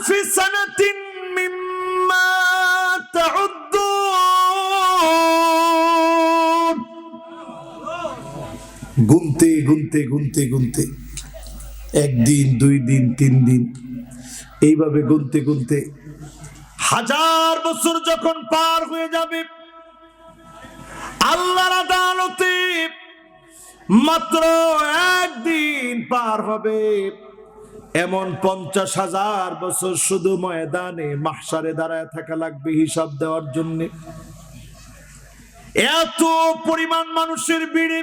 আলফি সানাতিন মিম্মা তাউদ্দুন। গুনতে গুনতে গুনতে গুনতে। একদিন, দুই দিন, তিন দিন। এইভাবে গুনতে গুনতে হাজার বছর যখন পার হয়ে যাবে, আল্লাহর আদালতে মাত্র একদিন পার হবে। এমন পঞ্চাশ হাজার বছর শুধু ময়দানে মাসারে দাঁড়ায় থাকা লাগবে হিসাব দেওয়ার জন্য। এত পরিমাণ মানুষের বিড়ে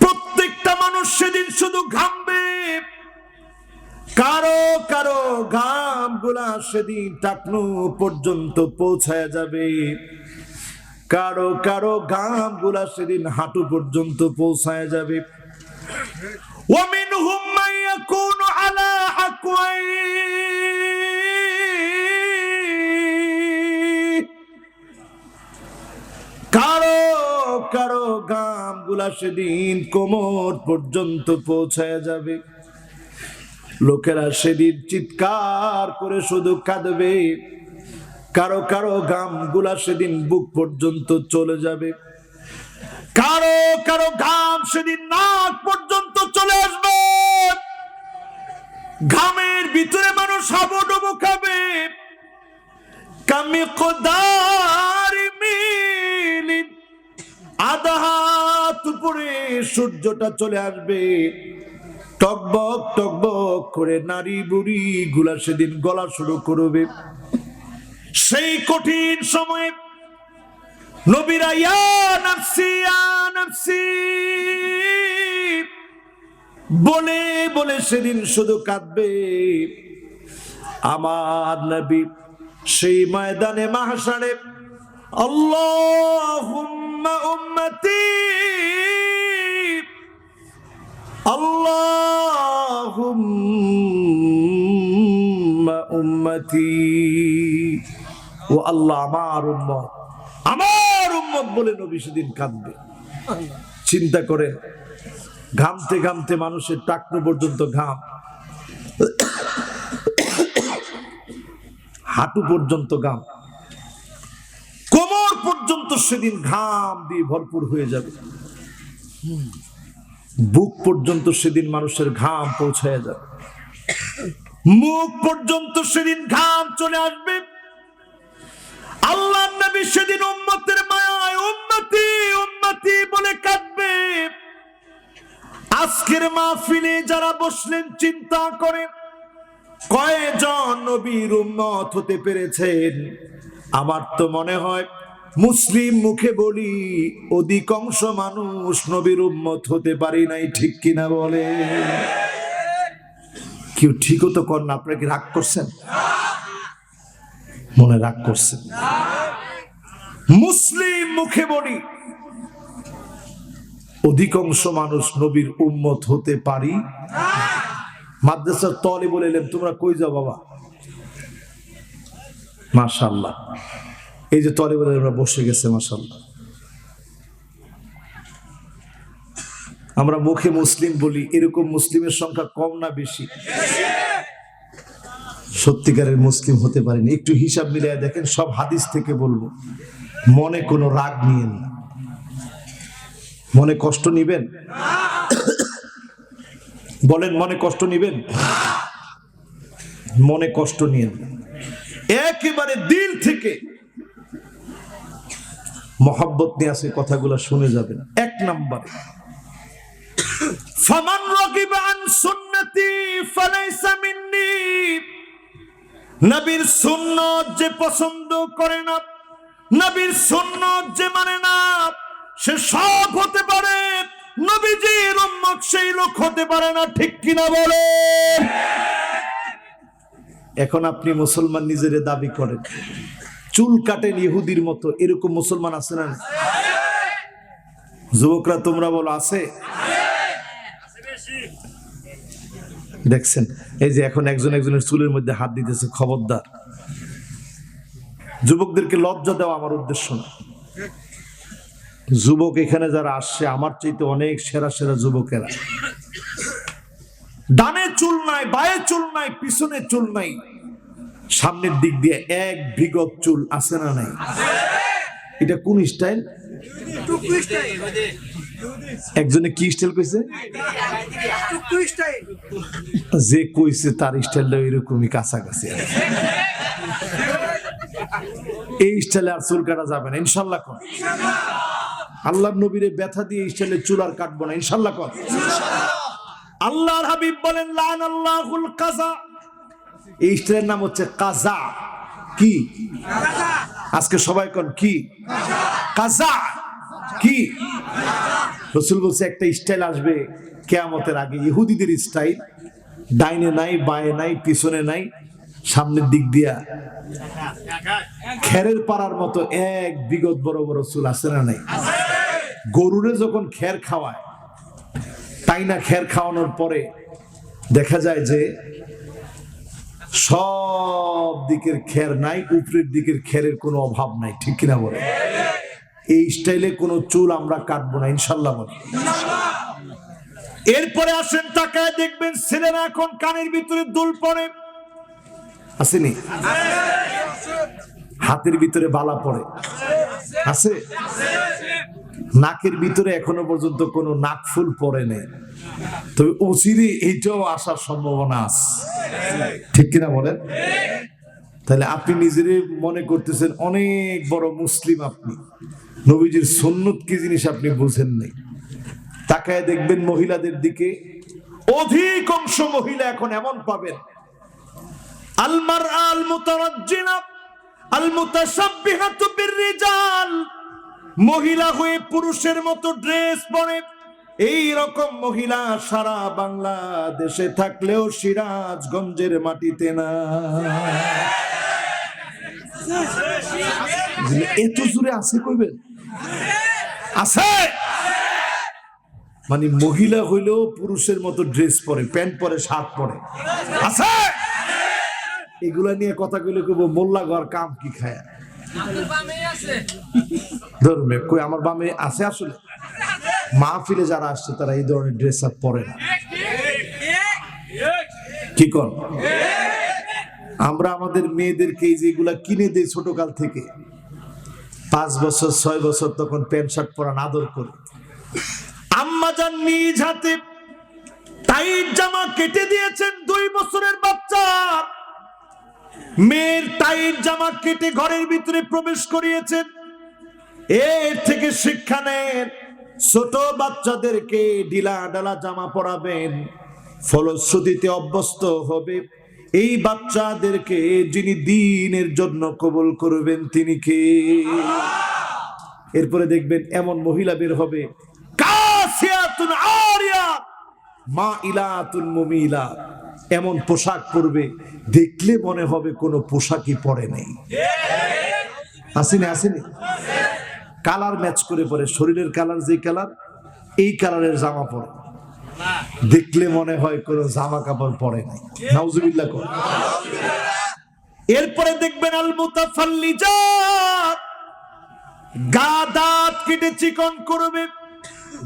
প্রত্যেকটা মানুষ সেদিন শুধু ঘামবে। কারও কারও ঘামগুলা সেদিন টাকনু পর্যন্ত পৌঁছায় যাবে। কারও কারও ঘামগুলা সেদিন হাঁটু পর্যন্ত পৌঁছায় যাবে। ওমিনহুম কারও কারও গামগুলা সেদিন কোমর পর্যন্ত পৌঁছায় যাবে। লোকেরা সেদিন চিৎকার করে শুধু কাঁদবে। কারও কারও গামগুলা সেদিন বুক পর্যন্ত চলে যাবে। কারও কারও ঘাম সেদিন নাক পর্যন্ত চলে আসবে। ঘামের ভিতরে মানুষ হাবুডুবু খাবে। কামি কোদারি মিলিন আধা হাত সূর্যটা চলে আসবে। টকবক টকবক করে নারী বুড়ি গুলা সেদিন গলা শুরু করবে। সেই কঠিন সময়ে নবীরা, ইয়া নাফসি ইয়া নাফসি। বলে বলে সেদিন শুধু কাঁদবে। আমার নবী সেই ময়দানে মাহসারে আল্লাহুম্মা উম্মতি উম্মতি। আল্লাহ, আমার উম্মত বলে নবী সেদিন কাঁদবে। চিন্তা করে ঘামতে ঘামতে মানুষের টাকনো পর্যন্ত ঘাম। হাঁটু পর্যন্ত ঘাম। কোমর পর্যন্ত সেদিন ঘাম দিয়ে ভরপুর হয়ে যাবে। বুক পর্যন্ত সেদিন মানুষের ঘাম পৌঁছায় যাবে। মুখ পর্যন্ত সেদিন ঘাম চলে আসবে। আল্লাহ নবী সেদিন উম্মতের মায়ায়, উম্মতি উম্মতি বলে কাঁদবে। আজকের মাহফিলে যারা বসলেন, চিন্তা করেন, কয়জন নবীর উম্মত হতে পেরেছেন? আমার তো মনে হয় মুসলিম মুখে বলি, অধিকাংশ মানুষ নবীর উম্মত হতে পারি নাই, ঠিক কিনা বলে? কেউ ঠিকও তো কর না, আপনারা কি রাগ করছেন? মনে রাগ করছেন। মুসলিম মুখে বলি অধিকাংশ মানুষ নবীর উম্মত হতে পারি? মাদ্রাসার তলে বলে এলেন, তোমরা কই যাও বাবা? মাশাল্লাহ এই যে তলে বলে আমরা বসে গেছে মাশাল্লাহ আমরা মুখে মুসলিম বলি, এরকম মুসলিমের সংখ্যা কম না বেশি? সত্যিকারের মুসলিম হতে পারেনি। একটু হিসাব মিলিয়ে দেখেন, সব হাদিস থেকে বলব। মনে কোনো রাগ নিয়ে না। মনে কষ্ট নিবেন? বলেন, মনে কষ্ট নিবেন? মনে কষ্ট নিয়েন না। একেবারে দিল থেকে মহাব্বত নিয়ে আসে কথাগুলো শুনে যাবেন। এক নাম্বারে। ফামান রাগিবা সুন্নতি ফালাইসা নবীর সুন্নত যে পছন্দ করে না, নবীর সুন্নত যে মানে না সে সব হতে পারে। নবীজির উম্মত সেই লোক হতে পারে না, ঠিক কিনা বলে? এখন আপনি মুসলমান নিজের দাবি করেন। চুল কাটেন ইহুদির মতো, এরকম মুসলমান আছে না যুবকরা তোমরা বলো, আছে? দেখছেন, এই যে এখন একজন একজনের চুলের মধ্যে হাত দিতেছে, খবরদার। যুবকদেরকে লজ্জা দেওয়া আমার উদ্দেশ্য না। যুবক এখানে যারা আসছে, আমার চাইতে অনেক সেরা সেরা যুবকেরা। ডানে চুল নাই, বায়ে চুল নাই, পিছনে চুল নাই। সামনের দিক দিয়ে এক বিগত চুল আছে না নাই? এটা কোন স্টাইল? একজনে কি স্টাইল কইছে? যে কইছে তার স্টাইলটা এরকমই কাছাকাছি। এই স্টাইলে আর চুল কাটা যাবে না, ইনশাল্লাহ আল্লাহ নবীরে ব্যথা দিয়ে এই স্টাইলে চুল আর কাটবো না, ইনশাল্লাহ কর। আল্লাহর হাবিব বলেন লান আল্লাহুল কাজা। এই স্টাইলের নাম হচ্ছে কাজা। কি? আজকে সবাই কোন, কি? কাজা। কি? রসুল বলছে, একটা স্টাইল আসবে কেয়ামতের আগে। ইহুদিদের স্টাইল, ডাইনে নাই, বায়ে নাই, পিছনে নাই। সামনের দিক দিয়া। খেরের পাড়ার মতো এক বিগত বড় বড় চুল আছে না নাই? গরুরে যখন খের খাওয়ায় তাই না খের খাওয়ানোর পরে দেখা যায় যে সব দিকের খের নাই, উপরের দিকের খেরের কোনো অভাব নাই, ঠিক কিনা বলে? এই স্টাইলে কোনো চুল আমরা কাটবো না, ইনশাল্লাহ বলে। এরপরে আসেন তাকায় দেখবেন ছেলেরা এখন কানের ভিতরে দুল পড়ে। আসেনি? হাতের ভিতরে বালা পড়ে। আছে? নাকের ভিতরে এখনও পর্যন্ত কোনো নাক ফুল পড়ে নেই। তবে অচিরে এইটাও আসার সম্ভাবনা আছে। ঠিক কিনা বলেন? তাহলে আপনি নিজেরই মনে করতেছেন, অনেক বড় মুসলিম আপনি। নবীজির সুন্নত কি জিনিস আপনি বুঝেন নাই। তাকায় দেখবেন মহিলাদের দিকে অধিকাংশ মহিলা এখন এমন পাবেন। আলমার মহিলা হয়ে পুরুষের মতো ড্রেস পরে, এই রকম মহিলা সারা বাংলাদেশে থাকলেও সিরাজগঞ্জের মাটিতে না। এত জোরে আছে কইবেন? আছে! মানে মহিলা হইলেও পুরুষের মতো ড্রেস পরে, প্যান্ট পরে, শার্ট পরে। আছে! এগুলা নিয়ে কথা কইলে কইব, মোল্লা ঘর কাম কি খায়? ধর্মে কই আমার বামে আছে আসলে? মাহফিলে যারা আসছে তারা এই ধরনের ড্রেস আপ পরে না। কি কর আমরা আমাদের মেয়েদেরকে এই যেগুলা কিনে দেই ছোটকাল থেকে, পাঁচ বছর, ছয় বছর তখন প্যান্ট, শার্ট পরা আদর করে। আম্মা যান নিজ হাতে, টাইট জামা কেটে দিয়েছেন দুই বছরের বাচ্চা মেয়ের টাইট জামা কেটে ঘরের ভিতরে প্রবেশ করিয়েছেন। এর থেকে শিক্ষা নেন, ছোট বাচ্চাদেরকে ডিলা ডালা জামা পরাবেন, ফলশ্রুতিতে অভ্যস্ত হবে। এই বাচ্চাদেরকে যিনি দিনের জন্য কবুল করবেন, তিনি কে? এরপরে দেখবেন এমন মহিলা বের হবে। মা ইলাতুন মুমিলা। এমন পোশাক পরবে, দেখলে মনে হবে কোনো পোশাকই পরে নেই। আসেনি আসেনি? কালার ম্যাচ করে পরে, শরীরের কালার যে কালার, এই কালারের জামা পরে। দেখলে মনে হয় কোনো জামা কাপড় পরে নাই। এরপরে দেখবেন আল গা দাঁত কেটে চিকন করবে,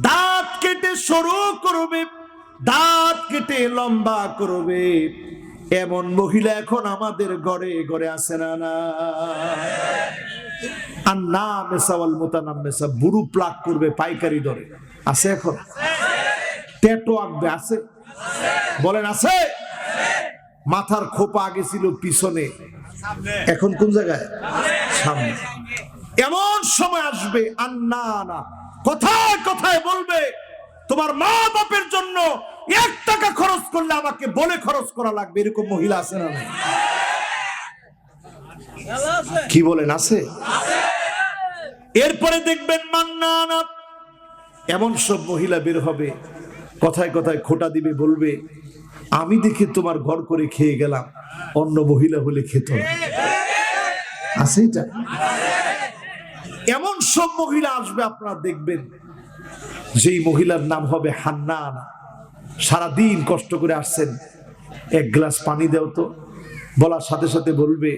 দাঁত কেটে সরু করবে। দাঁত কেটে লম্বা করবে। এমন মহিলা এখন আমাদের ঘরে ঘরে আসে না না? আর না মেসাওয়াল মোতানাম মেসা, বুড়ু প্লাক করবে পাইকারি দরে। আছে এখন? ট্যাটো আঁকবে, আছে? বলেন, আছে? মাথার খোপা আগে ছিল পিছনে। এখন কোন জায়গায়? সামনে। এমন সময় আসবে, আর না না। কথায় কথায় বলবে তোমার মা বাপের জন্য এক টাকা খরচ করলে আমাকে বলে খরচ করা লাগবে, এরকম মহিলা আছে না? কি বলেন, আছে? এরপরে দেখবেন মান্না এমন সব মহিলা বের হবে, কথায় কথায় খোটা দিবে, বলবে, আমি দেখে তোমার ঘর করে খেয়ে গেলাম, অন্য মহিলা হলে খেত আছে এটা? এমন সব মহিলা আসবে আপনারা দেখবেন। যেই মহিলার নাম হবে হান্নানা, সারাদিন কষ্ট করে আসছেন, এক গ্লাস পানি দাও তো, বলার সাথে সাথে বলবে,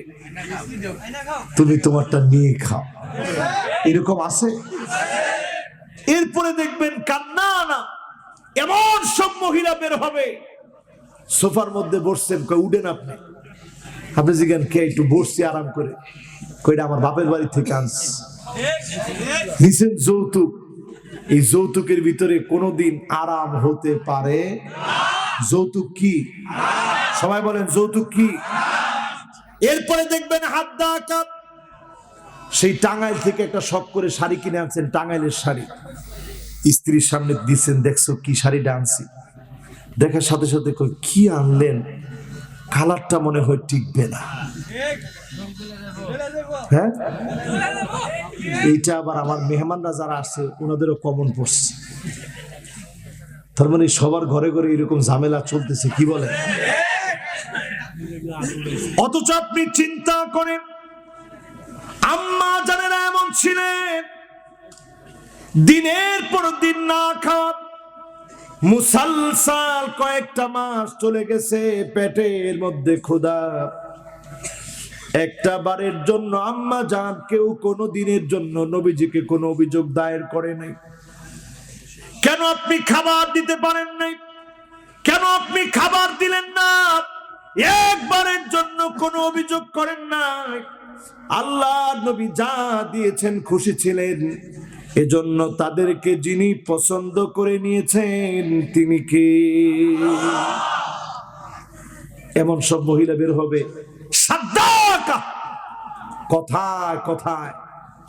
তুমি তোমারটা নিয়ে খাও। এরকম আছে? এরপরে দেখবেন কান্না না এমন সব মহিলা বের হবে। সোফার মধ্যে বসছেন কই উঠেন আপনি। আপনি জিজ্ঞান কে? একটু বসছি আরাম করে। কইটা আমার বাপের বাড়ি থেকে আনছি। নিছেন যৌতুক। এই যৌতুকের ভিতরে কোনোদিন আরাম হতে পারে যৌতুক কি? সবাই বলেন, যৌতুক কি? এরপরে দেখবেন হাত দা সেই টাঙ্গাইল থেকে একটা শখ করে শাড়ি কিনে আনছেন, টাঙ্গাইলের শাড়ি। স্ত্রীর সামনে দিচ্ছেন, দেখছ কি শাড়িটা আনছি দেখার সাথে সাথে কি আনলেন? কালারটা মনে হয় টিকবে না। হ্যাঁ? এইটা আবার আমার মেহমানরা যারা আসছে, ওনাদেরও কমন পড়ছে তার মানে সবার ঘরে ঘরে এরকম ঝামেলা চলতেছে, কি বলে অথচ আপনি চিন্তা করেন, আম্মা জানেরা এমন ছিলেন, দিনের পর দিন না খাওয়া, মুসালসাল কয়েকটা মাস চলে গেছে পেটের মধ্যে ক্ষুধা। একটা বারের জন্য আম্মা জান কেউ কোনো দিনের জন্য নবীজিকে কোনো অভিযোগ দায়ের করে নাই। কেন আপনি খাবার দিতে পারেন নাই? কেন আপনি খাবার দিলেন না? একবারের জন্য কোনো অভিযোগ করেন নাই। আল্লাহ নবী যা দিয়েছেন খুশি ছিলেন। এজন্য তাদেরকে যিনি পছন্দ করে নিয়েছেন, তিনি কে? এমন সব মহিলা বের হবে। সাদ্দাকা কথায় কথায়।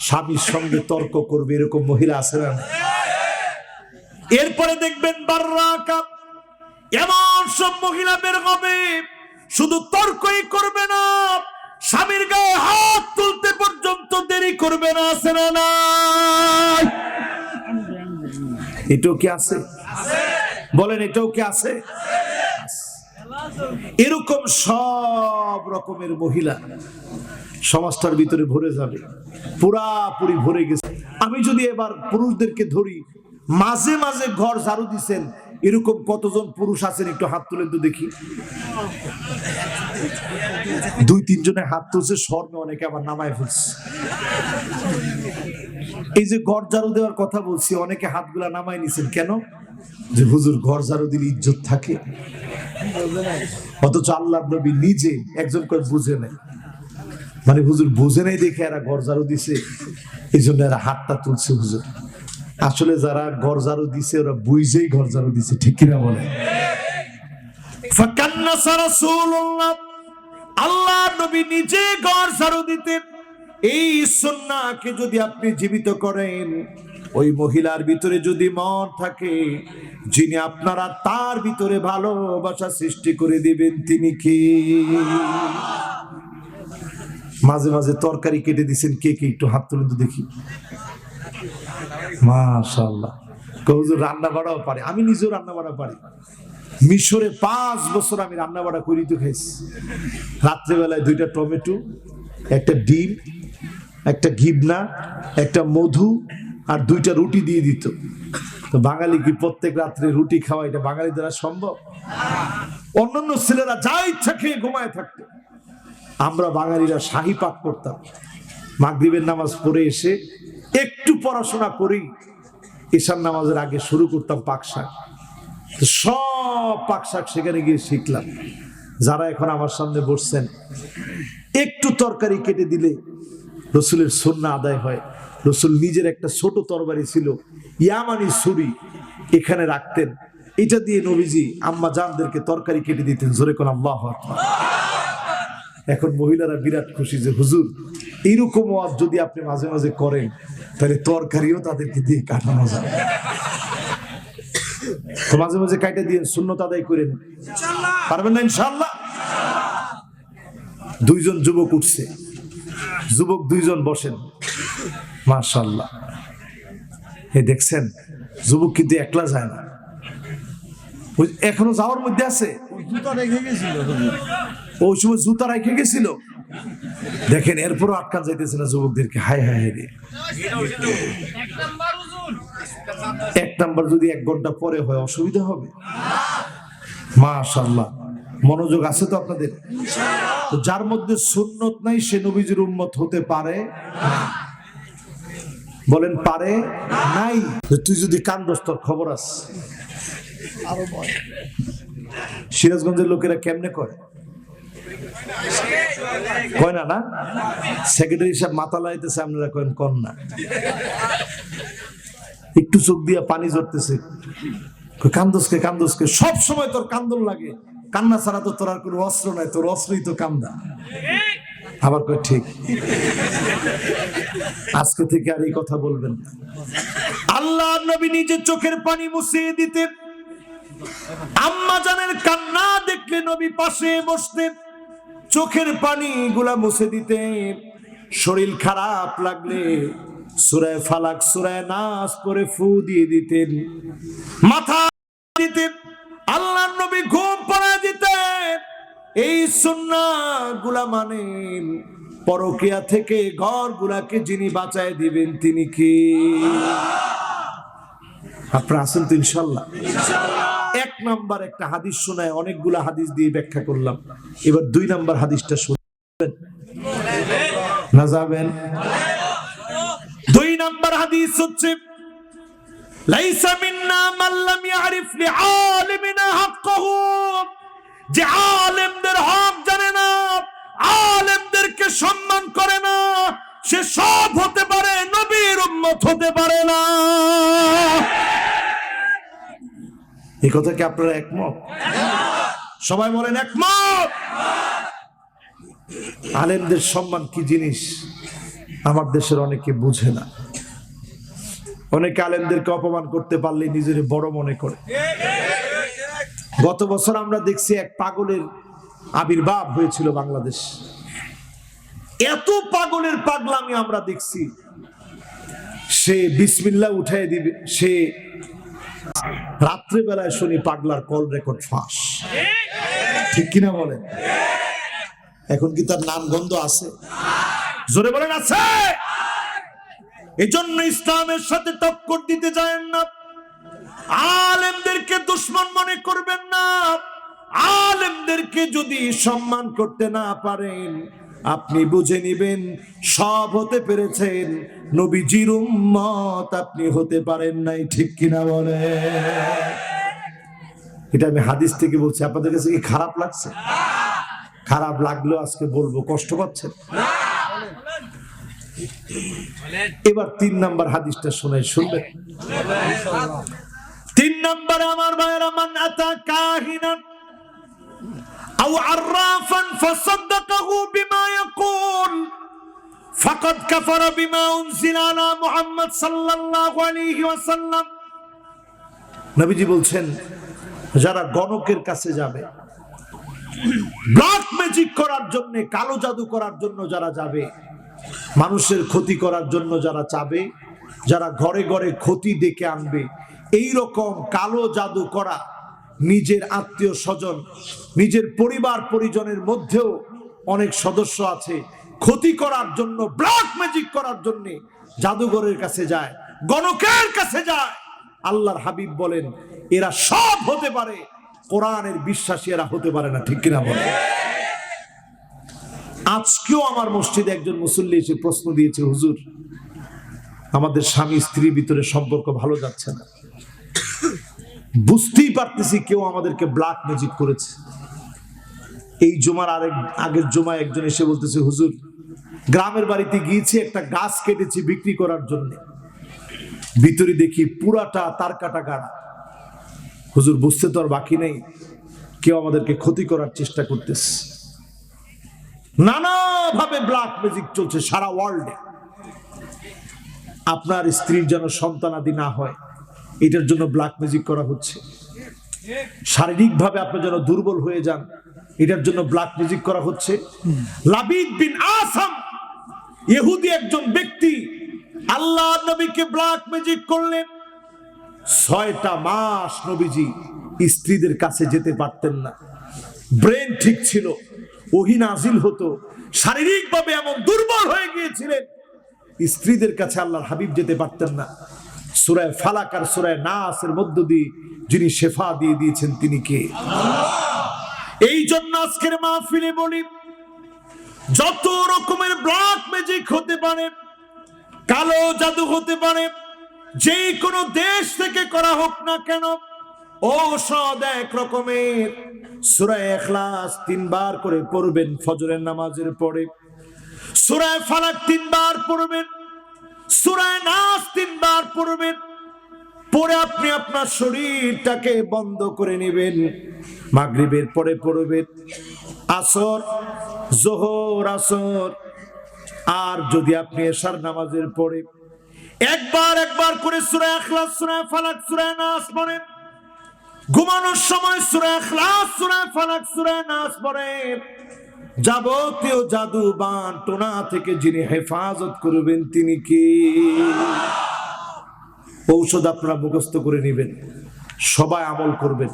স্বামীর সঙ্গে তর্ক করবে এরকম মহিলা আছে না? এরপরে দেখবেন বার্রাকা এমন সব মহিলা বের হবে, শুধু তর্কই করবে না, স্বামীর গায়ে হাত তুলতে পর্যন্ত দেরি করবে না, আছে না নাই? এটাও কি আছে? বলেন, এটাও কি আছে? এরকম সব রকমের মহিলা। সমাজটার ভিতরে ভরে যাবে। পুরাপুরি ভরে গেছে। আমি যদি এবার পুরুষদেরকে ধরি, মাঝে মাঝে ঘর ঝাড়ু দিচ্ছেন এরকম কতজন পুরুষ আছেন একটু হাত তুলেন তো দেখি। দুই তিনজনে হাত তুলছে, স্বর্ণে অনেকে আবার নামায় ফেলছে। এই যে ঘর ঝাড়ু দেওয়ার কথা বলছি, অনেকে হাতগুলা নামায় নিছেন। কেন? যে হুজুর, ঘর ঝাড়ু দিলে ইজ্জত থাকে। অথচ আল্লাহ নবী নিজে একজন করে বুঝে নেয়। মানে হুজুর বুঝে নাই দেখে এরা ঘর ঝাড়ু দিছে এই জন্য এরা হাতটা তুলছে হুজুর। আসলে যারা ঘর ঝাড়ু দিছে, ওরা বুঝেই ঘর ঝাড়ু দিছে, ঠিক কিনা বলে আল্লাহ নবী নিজে ঘর ঝাড়ু দিতেন। এই সুন্নাহকে যদি আপনি জীবিত করেন, ওই মহিলার ভিতরে যদি মন থাকে, যিনি আপনারা তার ভিতরে ভালোবাসা সৃষ্টি করে দিবেন, তিনি কি? মাঝে মাঝে তরকারি কেটে দিছেন কে কে? একটু হাত তুলে তো দেখি। মাশাল্লাহ হুজুর রান্না বাড়াও পারে। আমি নিজেও রান্না বাড়া পারি। মিশরে পাঁচ বছর আমি রান্না বাড়া করি তো খাইছি। রাত্রেবেলায় দুইটা টমেটো, একটা ডিম, একটা গিবনা, একটা মধু, আর দুইটা রুটি দিয়ে দিত। তো বাঙালি কি প্রত্যেক রাত্রে রুটি খাওয়া এটা বাঙালি দ্বারা সম্ভব? অন্যান্য ছেলেরা যা ইচ্ছা খেয়ে ঘুমায় থাকতো। আমরা বাঙালিরা শাহী পাক করতাম। মাগরিবের নামাজ পড়ে এসে একটু পড়াশোনা করি, ঈশান নামাজের আগে শুরু করতাম পাক শাক। তো সব পাক শাক সেখানে গিয়ে শিখলাম। যারা এখন আমার সামনে বসছেন, একটু তরকারি কেটে দিলে রসুলের সন্না আদায় হয়। রসুল নিজের একটা ছোট তরবারি ছিল, ইয়ামানি ছুরি এখানে রাখতেন। এটা দিয়ে নবীজি আম্মা জানদেরকে তরকারি কেটে দিতেন। জোরে কোন আল্লাহ। এখন মহিলারা বিরাট খুশি যে, হুজুর, এইরকম ওয়াজ যদি আপনি মাঝে মাঝে করেন, তাহলে তরকারিও তাদেরকে দিয়ে কাটানো যাবে। তো মাঝে মাঝে কাইটা দিয়ে শূন্যতা আদায় করেন। পারবেন না ইনশাল্লাহ দুইজন যুবক উঠছে। যুবক দুইজন বসেন। মাশাল্লাহ এ দেখছেন, যুবক কিন্তু একলা যায় না। এখনও যাওয়ার মধ্যে আছে? ওই সময় জুতা রেখে গেছিল। দেখেন, এরপরও আটকান যাইতেছে না যুবকদেরকে। হায় হায় হায় রে। এক নাম্বার যদি এক ঘণ্টা পরে হয়, অসুবিধা হবে? মাশাল্লাহ মনোযোগ আছে তো আপনাদের? যার মধ্যে সুন্নত নাই, সে নবীজির উম্মত হতে পারে? বলেন, পারে নাই? তুই যদি কান্দস তোর খবর আরও সিরাজগঞ্জের লোকেরা কেমনে করে? কয় না সেক্রেটারি সাহেব মাথা লাগাইতেছে, আপনারা কয়েন কন না। একটু চোখ দিয়ে পানি ঝরতেছে। কান্দোসকে কান্দোসকে সব সময় তোর কান্দন লাগে। কান্না ছাড়া তো তোর আর কোনো অস্ত্র নাই, তোর অস্ত্রই তো কান্দা। আবার কয়, ঠিক। আজকে থেকে আর এই কথা বলবেন আল্লাহ নবী নিজের চোখের পানি মুছিয়ে দিতে আম্মা জানের কান্না দেখলে নবী পাশে বসতেন। চোখের পানি গুলা মুছে দিতে। শরীর খারাপ লাগলে সুরায় ফালাক, সুরায় নাস করে ফু দিয়ে দিতেন। মাথা দিতেন আল্লাহ নবী ঘুম পড়া দিতেন। এই সুন্না গুলা মানে পরকিয়া থেকে ঘর গুলাকে যিনি বাঁচায় দিবেন তিনি কি? আপনারা আসেন তো ইনশাল্লাহ? এক নাম্বার একটা হাদিস শোনায়, অনেকগুলা হাদিস দিয়ে ব্যাখ্যা করলাম। এবার দুই নাম্বার হাদিসটা শুনবেন। না যাবেন দুই নাম্বার হাদিস হচ্ছে, লাইসা মিন্না মান লাম ইয়ারিফ লিআলিমিনা হাক্কাহু। যে আলেমদের হক জানে না, আলেমদেরকে সম্মান করে না, সে সব হতে পারে, নবীর উম্মত হতে পারে না। এই কথা কি আপনারা একমত? সবাই বলেন একমত! আলেমদের সম্মান কি জিনিস? আমার দেশের অনেকে বুঝে না। অনেকে আলেমদেরকে অপমান করতে পারলে নিজের বড় মনে করে। গত বছর আমরা দেখছি এক পাগলের আবির্ভাব হয়েছিল বাংলাদেশ। এত পাগলের পাগলামি আমরা দেখছি। সে বিসমিল্লা উঠাই দিবে, সে রাত্রেবেলায় শুনি পাগলার কল রেকর্ড ফাঁস। ঠিক কিনা বলেন? এখন কি তার নাম গন্ধ আছে? জোরে বলেন, আছে! এজন্য ইসলামের সাথে টক্কর দিতে যায় না। আলেমদেরকে দুশ্মন মনে করবেন না। আলেমদেরকে যদি সম্মান করতে না পারেন আপনি বুঝে নিবেন, সব হতে পেরেছেন। নবীজির উম্মত আপনি হতে পারেন নাই, ঠিক কিনা বলে? এটা আমি হাদিস থেকে বলছি, আপনাদের কাছে কি খারাপ লাগছে? খারাপ লাগল আজকে বলব, কষ্ট পাচ্ছেন? এবার তিন নাম্বার হাদিসটা শোনাই শুনবেন। তিন নম্বরে আমার ভাইয়েরা, মান আতা কাহিনান আও আররাফান ফাসাদ্দাকাহু বিমা ইয়াকুল। ফাকাদ কাফারা বিমা উনজিলা আলা মুহাম্মদ সাল্লাল্লাহু আলাইহি ওয়াসাল্লাম। নবীজি বলছেন, যারা গণকের কাছে যাবে, ব্ল্যাক ম্যাজিক করার জন্য, কালো জাদু করার জন্য যারা যাবে, মানুষের ক্ষতি করার জন্য যারা চাবে, যারা ঘরে ঘরে ক্ষতি ডেকে আনবে এই রকম কালো জাদু করা নিজের আত্মীয় স্বজন, নিজের পরিবার পরিজনের মধ্যেও অনেক সদস্য আছে। ক্ষতি করার জন্য ব্ল্যাক ম্যাজিক করার জন্য জাদুঘরের কাছে যায়, গণকের কাছে যায়। আল্লাহর হাবিব বলেন, এরা সব হতে পারে, কোরআনের বিশ্বাসী এরা হতে পারে না, ঠিক কিনা বলে আজকেও আমার মসজিদে একজন মুসল্লি এসে প্রশ্ন দিয়েছে, হুজুর, আমাদের স্বামী স্ত্রীর ভিতরে সম্পর্ক ভালো যাচ্ছে না। বুঝতেই পারতেছি কেউ আমাদেরকে ব্ল্যাক ম্যাজিক করেছে। এই জমার আরেক, আগের জমায় একজন এসে বলতেছে, হুজুর, গ্রামের বাড়িতে গিয়েছি, একটা গাছ কেটেছি বিক্রি করার জন্য। ভিতরে দেখি পুরাটা তার কাটা গাড়া। হুজুর, বুঝতে তো আর বাকি নেই, কেউ আমাদেরকে ক্ষতি করার চেষ্টা করতেছে। নানাভাবে ব্ল্যাক ম্যাজিক চলছে সারা ওয়ার্ল্ডে আপনার স্ত্রীর যেন সন্তানাদি না হয়। এটার জন্য ব্ল্যাক ম্যাজিক করা হচ্ছে। শারীরিকভাবে আপনি যেন দুর্বল হয়ে যান, এটার জন্য ব্ল্যাক ম্যাজিক করা হচ্ছে। লাবিদ বিন আসাম, ইহুদি একজন ব্যক্তি, আল্লাহ নবীকে ব্ল্যাক ম্যাজিক করলেন। ছয়টা মাস নবীজি স্ত্রীদের কাছে যেতে পারতেন না। ব্রেন ঠিক ছিল, ওহি নাজিল হতো, শারীরিকভাবে এমন দুর্বল হয়ে গিয়েছিলেন। স্ত্রীদের কাছে আল্লাহর হাবিব যেতে পারতেন না। সুরায় ফালাক আর সুরায় নাসের মধ্য দিয়ে যিনি শেফা দিয়ে দিয়েছেন, তিনি কে? এই জন্য আজকের মাহফিলে বলি, যত রকমের ব্ল্যাক ম্যাজিক হতে পারে, কালো জাদু হতে পারে, যে কোনো দেশ থেকে করা হোক না কেন, ঔষধ এক রকমের। সুরায় এখলাস তিনবার করে পড়বেন ফজরের নামাজের পরে। সুরায় ফালাক তিনবার পড়বেন সুরায় নাস তিনবার পড়বেন পরে আপনি আপনার শরীরটাকে বন্ধ করে নেবেন। মাগরিবের পরে পড়বেন, আসর, জোহর, আসর। আর যদি আপনি এশার নামাজের পরে একবার একবার করে সূরা ইখলাস, সূরা ফালাক, সূরা নাস পড়েন, ঘুমানোর সময় সূরা ইখলাস, সূরা ফালাক, সূরা নাস পড়েন। যাবতীয় জাদু বান টোনা থেকে যিনি হেফাজত করবেন, তিনি কি? ঔষধ আপনারা মুখস্থ করে নেবেন, সবাই আমল করবেন।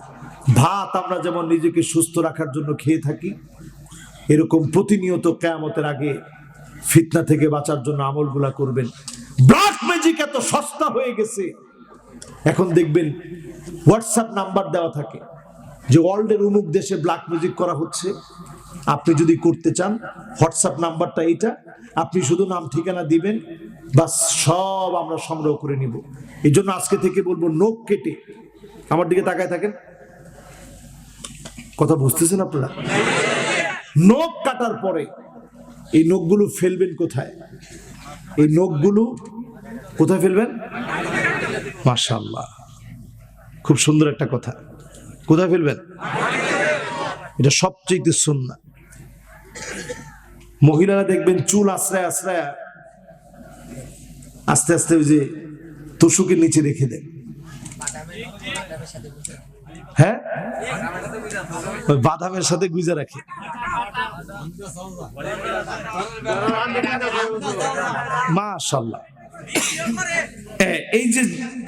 ভাত আমরা যেমন নিজেকে সুস্থ রাখার জন্য খেয়ে থাকি, এরকম প্রতিনিয়ত কেয়ামতের আগে ফিতনা থেকে বাঁচার জন্য আমলগুলা করবেন। ব্ল্যাক ম্যাজিক এত সস্তা হয়ে গেছে। এখন দেখবেন হোয়াটসঅ্যাপ নাম্বার দেওয়া থাকে যে ওয়ার্ল্ডের উমুক দেশে ব্ল্যাক ম্যাজিক করা হচ্ছে। আপনি যদি করতে চান, হোয়াটসঅ্যাপ নাম্বারটা এইটা। আপনি শুধু নাম, ঠিকানা দিবেন, বাস সব আমরা সংগ্রহ করে নিব। এই জন্য আজকে থেকে বলব নোক কেটে আমার দিকে তাকায় থাকেন। কথা বুঝতেছেন আপনারা? নখ কাটার পরে এই নখগুলো ফেলবেন কোথায়? এই নখগুলো কোথায় ফেলবেন? মাশাল্লাহ খুব সুন্দর একটা কথা। কোথায় ফেলবেন? এটা সবচেয়ে সুন্না মহিলারা দেখবেন চুল আশ্রয় আশ্রয়, আস্তে আস্তে ওই যে তুষুকের নিচে রেখে দেন হ্যাঁ? বাদামের সাথে গুজে রাখে। মাশাল্লাহ এই যে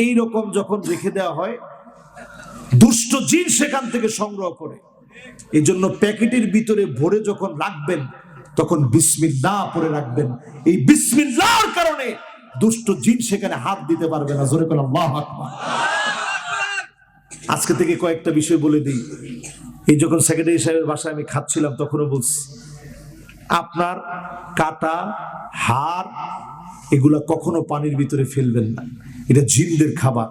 এই রকম যখন রেখে দেওয়া হয়, দুষ্ট জিন সেখান থেকে সংগ্রহ করে। এই জন্য প্যাকেটের ভিতরে ভরে যখন রাখবেন, তখন বিসমিল্লা পরে রাখবেন। এই বিসমিল্লার কারণে দুষ্ট জিন সেখানে হাত দিতে পারবে না। জোরে করে আল্লাহু আকবার। আজকে থেকে কয়েকটা বিষয় বলে দিই। এই যখন সেক্রেটারি সাহেবের বাসায় আমি খাচ্ছিলাম, তখনও বলছি, আপনার কাটা হার এগুলা কখনো পানির ভিতরে ফেলবেন না। এটা জিনদের খাবার।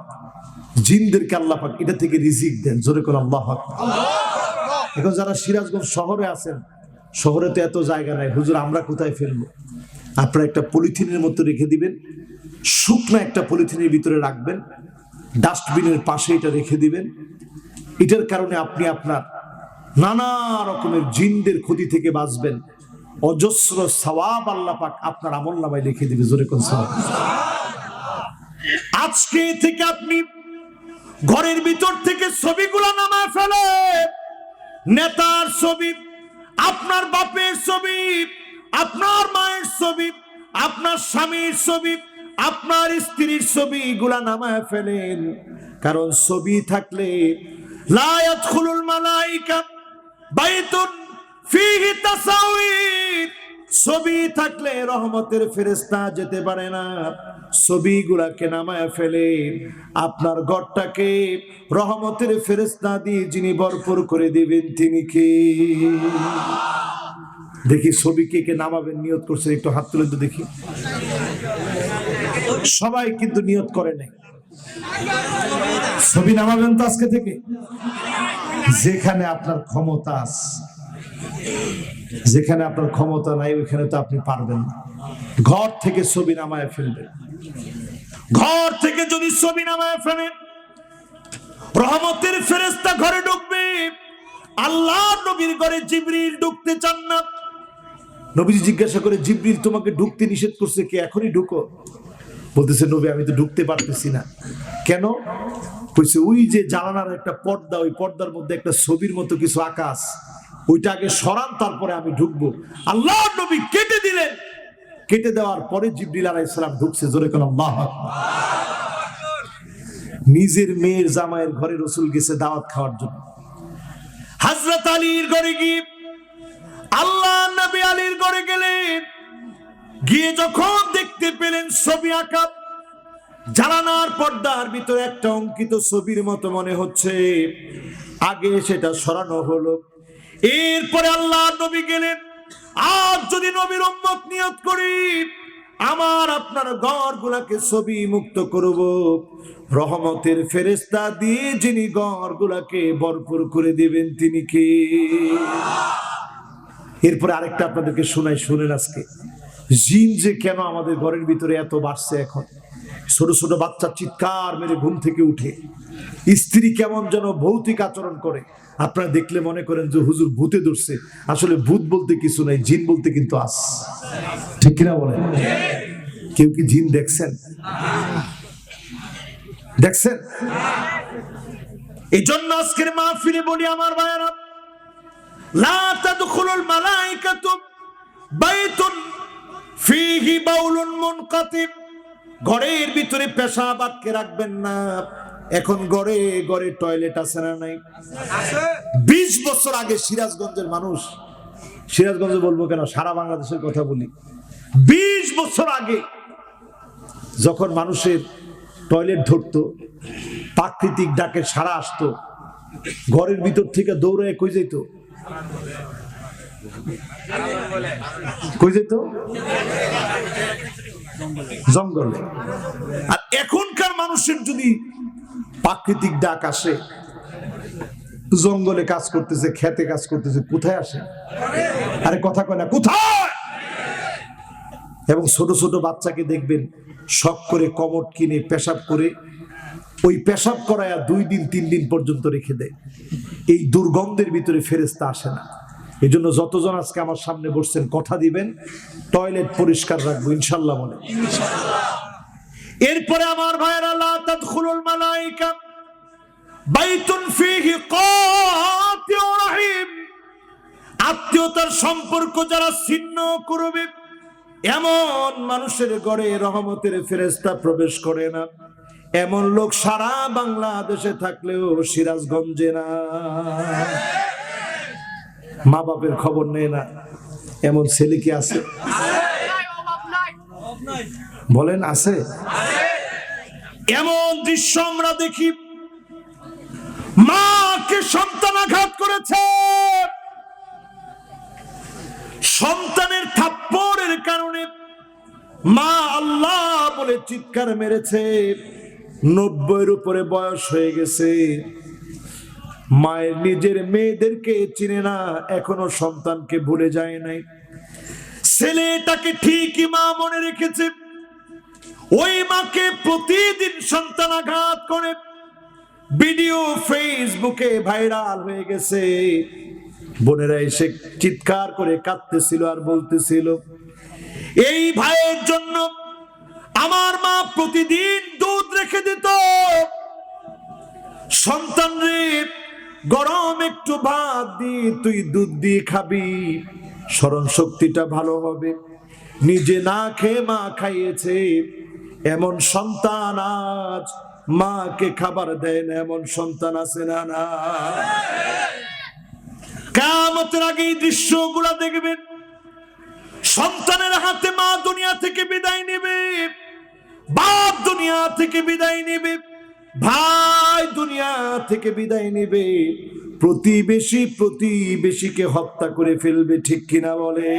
জিনদেরকে আল্লাহ পাক এটা থেকে রিজিক দেন। জোরে করে আল্লাহ। এখন যারা সিরাজগঞ্জ শহরে আছেন, শহরে তো এত জায়গা নাই। হুজুর, আমরা কোথায় ফেলব? আপনারা একটা পলিথিনের মতো রেখে দিবেন, শুকনা একটা পলিথিনের ভিতরে রাখবেন, ডাস্টবিনের পাশে এটা রেখে দিবেন। এটার কারণে আপনি আপনার নানা রকমের জিনদের ক্ষতি থেকে বাঁচবেন। অজস্র সওয়াব আল্লাহ পাক আপনার আমল নামায় লিখে দিবে, জোরে কোন আজকে থেকে আপনি ঘরের ভিতর থেকে ছবিগুলো ফেলে নেতার ছবি, আপনার বাপের ছবি, আপনার মায়ের ছবি, আপনার স্বামীর ছবি, আপনার স্ত্রীর ছবি গুলা নামায় ফেলেন। কারণ ছবি থাকলে বাইতুন ছবি থাকলে রহমতের ফেরেস্তা যেতে পারে না। ছবিগুলাকে নামায় ফেলে আপনার ঘরটাকে রহমতের ফেরেস্তা দিয়ে যিনি ভরপুর করে দিবেন, তিনি কে? দেখি ছবি কে কে নামাবেন, নিয়ত করছেন, একটু হাত তুলে তো দেখি। সবাই কিন্তু নিয়ত করে নাই। ছবি নামাবেন তো আজকে থেকে? যেখানে আপনার ক্ষমতা আছে, যেখানে আপনার ক্ষমতা নাই, ওইখানে তো আপনি পারবেন না। ঘর থেকে ছবি নামায় ফেলবেন। ঘর থেকে যদি ছবি নামায় ফেলেন রহমতের ফেরেস্তা ঘরে ঢুকবে। আল্লাহ নবীর ঘরে জিবরিল ঢুকতে চান না। নবীজি জিজ্ঞাসা করে, জিবরিল, তোমাকে ঢুকতে নিষেধ করছে কি? এখনই ঢুকো। বলতেছে, নবী, আমি তো ঢুকতে পারতেছি না। কেন? বলছে, ওই যে জানালার একটা পর্দা, ওই পর্দার মধ্যে একটা ছবির মতো কিছু আকাশ। ওইটা আগে সরান, তারপরে আমি ঢুকবো। আল্লাহ নবী কেটে দিলেন। কেটে দেওয়ার পরে জিবরিল সালাম ঢুকছে, জোরে আল্লাহ নিজের মেয়ের জামাইয়ের ঘরে রসুল গেছে দাওয়াত খাওয়ার জন্য। হাজরত আলীর ঘরে গিয়ে, আল্লাহ নবী আলীর ঘরে গেলেন গিয়ে যখন দেখতে পেলেন ছবি আঁকা, জানানার পর্দার ভিতরে একটা অঙ্কিত ছবির মতো মনে হচ্ছে। আগে সেটা সরানো হলো। এরপরে আল্লাহ নবী গেলেন নবীর উম্মত নিয়ত করি। আমার আপনার গড়গুলাকে ছবি মুক্ত করব। রহমতের ফেরেস্তা দিয়ে যিনি গড়গুলাকে ভরপুর করে দিবেন, তিনি কে? এরপরে আরেকটা আপনাদেরকে শোনাই, শুনেন আজকে। জিন যে কেন আমাদের ঘরের ভিতরে এত বাড়ছে এখন? ছোট ছোট বাচ্চা চিৎকার মেরে ঘুম থেকে উঠে। স্ত্রী কেমন যেন ভৌতিক আচরণ করে। আপনারা দেখলে মনে করেন যে হুজুর ভূতে ধরছে। আসলে ভূত বলতে কিছু নাই, জিন বলতে কিন্তু আস। ঠিক কিনা বলেন? কেউ কি জিন দেখছেন? দেখছেন? এই জন্য আজকের মাহফিলে বলি আমার ভাইয়েরা মালাইকাতু বাইতুন ফিহি বাউলুন মুনকাতিব। ঘরের ভিতরে পেশাব আটকে রাখবেন না। এখন ঘরে ঘরে টয়লেট আছে না নাই? বিশ বছর আগে সিরাজগঞ্জের মানুষ সিরাজগঞ্জে বলব কেন সারা বাংলাদেশের কথা বলি। বিশ বছর আগে যখন মানুষের টয়লেট ধরতো প্রাকৃতিক ডাকে সারা আসতো ঘরের ভিতর থেকে দৌড়ে কই যেত কই যেত জঙ্গলে। আর এখনকার মানুষের যদি প্রাকৃতিক ডাক আসে, জঙ্গলে কাজ করতেছে, খেতে কাজ করতেছে, কোথায় আসে? আরে কথা কয় না, কোথায়? এবং ছোট ছোট বাচ্চাকে দেখবেন, শখ করে কমট কিনে পেশাব করে, ওই পেশাব করায় দুই দিন, তিন দিন পর্যন্ত রেখে দেয়। এই দুর্গন্ধের ভিতরে ফেরেস্তা আসে না। এই জন্য যতজন আজকে আমার সামনে বসছেন, কথা দিবেন, টয়লেট পরিষ্কার রাখব, ইনশাল্লাহ বলে এরপরে আমার ভাইয়ের আল্লাহ তাদখুলুল মালাইকা, বাইতুন ফিহি কাতিউ আত্মীয়তার সম্পর্ক যারা ছিন্ন করবে, এমন মানুষের ঘরে রহমতের ফেরেস্তা প্রবেশ করে না। এমন লোক সারা বাংলাদেশে থাকলেও সিরাজগঞ্জে না। মা বাপের খবর নেয় না। এমন ছেলে কি আছে? বলেন, আছে? এমন দৃশ্য আমরা দেখি, মাকে সন্তান আঘাত করেছে। সন্তানের থাপ্পড়ের কারণে মা আল্লাহ বলে চিৎকার মেরেছে। নব্বইয়ের উপরে বয়স হয়ে গেছে। মায়ের নিজের মেয়েদেরকে চিনে না, এখনও সন্তানকে ভুলে যায় নাই। ছেলেটাকে ঠিকই মা মনে রেখেছে। ওই মাকে প্রতিদিন সন্তান আঘাত করে। ভিডিও ফেসবুকে ভাইরাল হয়ে গেছে। বোনেরা এসে চিৎকার করে কাঁদতেছিল আর বলতেছিল, এই ভাইয়ের জন্য আমার মা প্রতিদিন দুধ রেখে দিত। সন্তান রে গরম একটু ভাত দিয়ে তুই দুধ দিয়ে খাবি। স্মরণ শক্তিটা ভালো হবে। নিজে না খেয়ে মা খাইয়েছে, এমন সন্তান আজ মাকে খাবার দেয় না, এমন সন্তান আছে না না। কামতের আগে এই দৃশ্যগুলা দেখবেন সন্তানের হাতে মা দুনিয়া থেকে বিদায় নেবে, বাপ দুনিয়া থেকে বিদায় নেবে। ভাই, দুনিয়া থেকে বিদায় নেবে। প্রতিবেশী প্রতিবেশীকে হত্যা করে ফেলবে, ঠিক কিনা বলে?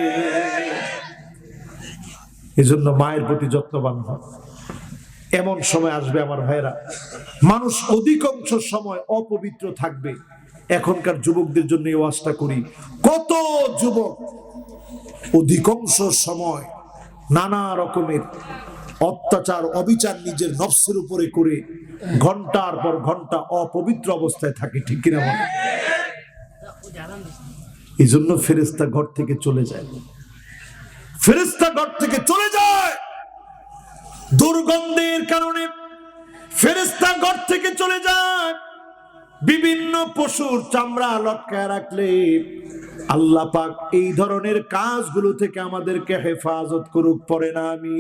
এজন্য মায়ের প্রতি যত্নবান হয় এমন সময় আসবে আমার ভাইরা মানুষ অধিকাংশ সময় অপবিত্র থাকবে। এখনকার যুবকদের জন্য এই ওয়াজটা করি। কত যুবক অধিকাংশ সময় নানা রকমের অত্যাচার, অবিচার নিজের নফসের উপরে করে ঘণ্টার পর ঘণ্টা অপবিত্র অবস্থায় থাকে, ঠিক কিনা বলে? এই জন্য ফেরেস্তা ঘর থেকে চলে যায়। ফেরেস্তা ঘর থেকে চলে যায় দুর্গন্ধের কারণে। ফেরেস্তা ঘর থেকে চলে যায়। বিভিন্ন পশুর চামড়া লটকায় রাখলে আল্লাহ পাক এই ধরনের কাজগুলো থেকে আমাদেরকে হেফাজত করুক পরে না আমি।